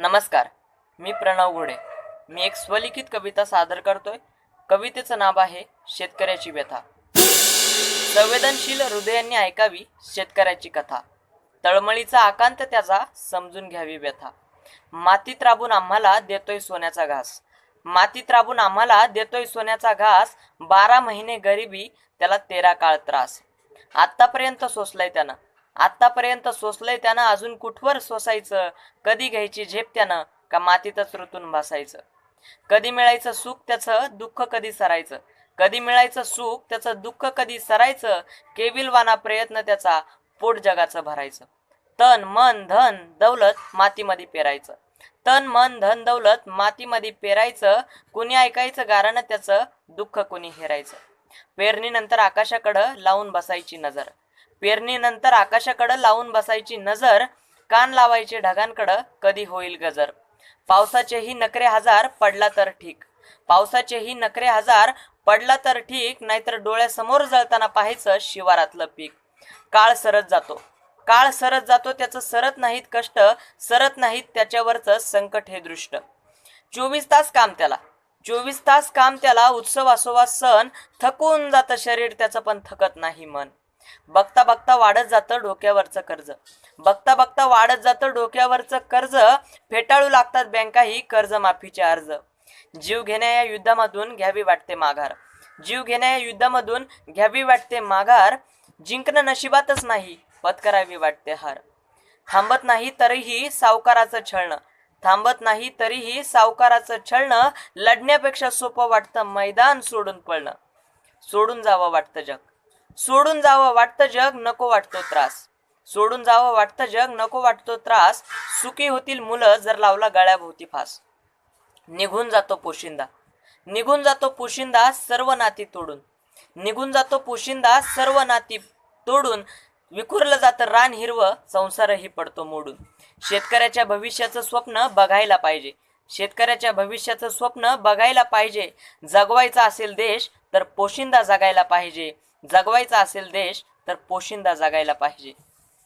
नमस्कार मी प्रणव घोडे. मी एक स्वलिखित कविता सादर करतोय. कवितेचं नाव आहे शेतकऱ्याची व्यथा. संवेदनशील हृदयांनी ऐकावी शेतकऱ्याची कथा. तळमळीचा आकांत त्याचा समजून घ्यावी व्यथा. मातीत राबून आम्हाला देतोय सोन्याचा घास. मातीत राबून आम्हाला देतोय सोन्याचा घास. बारा महिने गरिबी त्याला तेरा काळ त्रास. आत्तापर्यंत सोसलाय त्यानं. आत्तापर्यंत सोसलंय त्यानं अजून कुठवर सोसायचं? कधी घ्यायची झेप त्यानं? का मातीतच रुतून बसायचं? कधी मिळायचं सुख त्याचं दुःख कधी सरायचं? कधी मिळायचं सुख त्याचं दुःख कधी सरायचं? केविलवाना प्रयत्न त्याचा पोट जगाचं भरायचं. तन मन धन दौलत मातीमध्ये पेरायचं. तन मन धन दौलत मातीमध्ये पेरायचं. कुणी ऐकायचं गारानं त्याचं दुःख कुणी हेरायचं. पेरणीनंतर आकाशाकडं लावून बसायची नजर. पेरणीनंतर आकाशाकडं लावून बसायची नजर कान लावायचे ढगांकडं कधी होईल गजर. पावसाचेही नकरे हजार पडला तर ठीक. पावसाचेही नकरे हजार पडला तर ठीक नाहीतर डोळ्यासमोर जळताना पाहायचं शिवारातलं पीक. काळ सरत जातो. काळ सरत जातो त्याचं सरत नाहीत कष्ट सरत नाहीत त्याच्यावरचं संकट हे दृष्ट. चोवीस तास काम त्याला. चोवीस तास काम त्याला उत्सव असोवा सण थकून जातं शरीर त्याचं पण थकत नाही मन. बघता बघता वाढत जातं डोक्यावरचं कर्ज. बघता बघता वाढत जातं डोक्यावरचं कर्ज फेटाळू लागतात बँकाही कर्जमाफीचे अर्ज. जीव घेण्या या युद्धामधून घ्यावी वाटते माघार. जीव घेण्या या युद्धामधून घ्यावी वाटते माघार. जिंकणं नशिबातच नाही पत्करावी वाटते हार. थांबत नाही तरीही सावकाराचं छळणं. थांबत नाही तरीही सावकाराचं छळणं लढण्यापेक्षा सोपं वाटतं मैदान सोडून पळणं. सोडून जावं वाटतं जग. सोडून जावं वाटतं जग नको वाटतो त्रास. सोडून जावं वाटतं जग नको वाटतो त्रास. सुखी होतील मुलं जर लावला गळ्याभोवती फास. निघून जातो पोशिंदा. निघून जातो पोशिंदा सर्व नाती तोडून. निघून जातो पोशिंदा सर्व नाती तोडून. विखुरलं जातं रान हिरवं संसारही पडतो मोडून. शेतकऱ्याच्या भविष्याचं स्वप्न बघायला पाहिजे. शेतकऱ्याच्या भविष्याचं स्वप्न बघायला पाहिजे. जगवायचा असेल देश तर पोशिंदा जगायला पाहिजे. जगवायचा असेल देश तर पोशिंदा जगायला पाहिजे.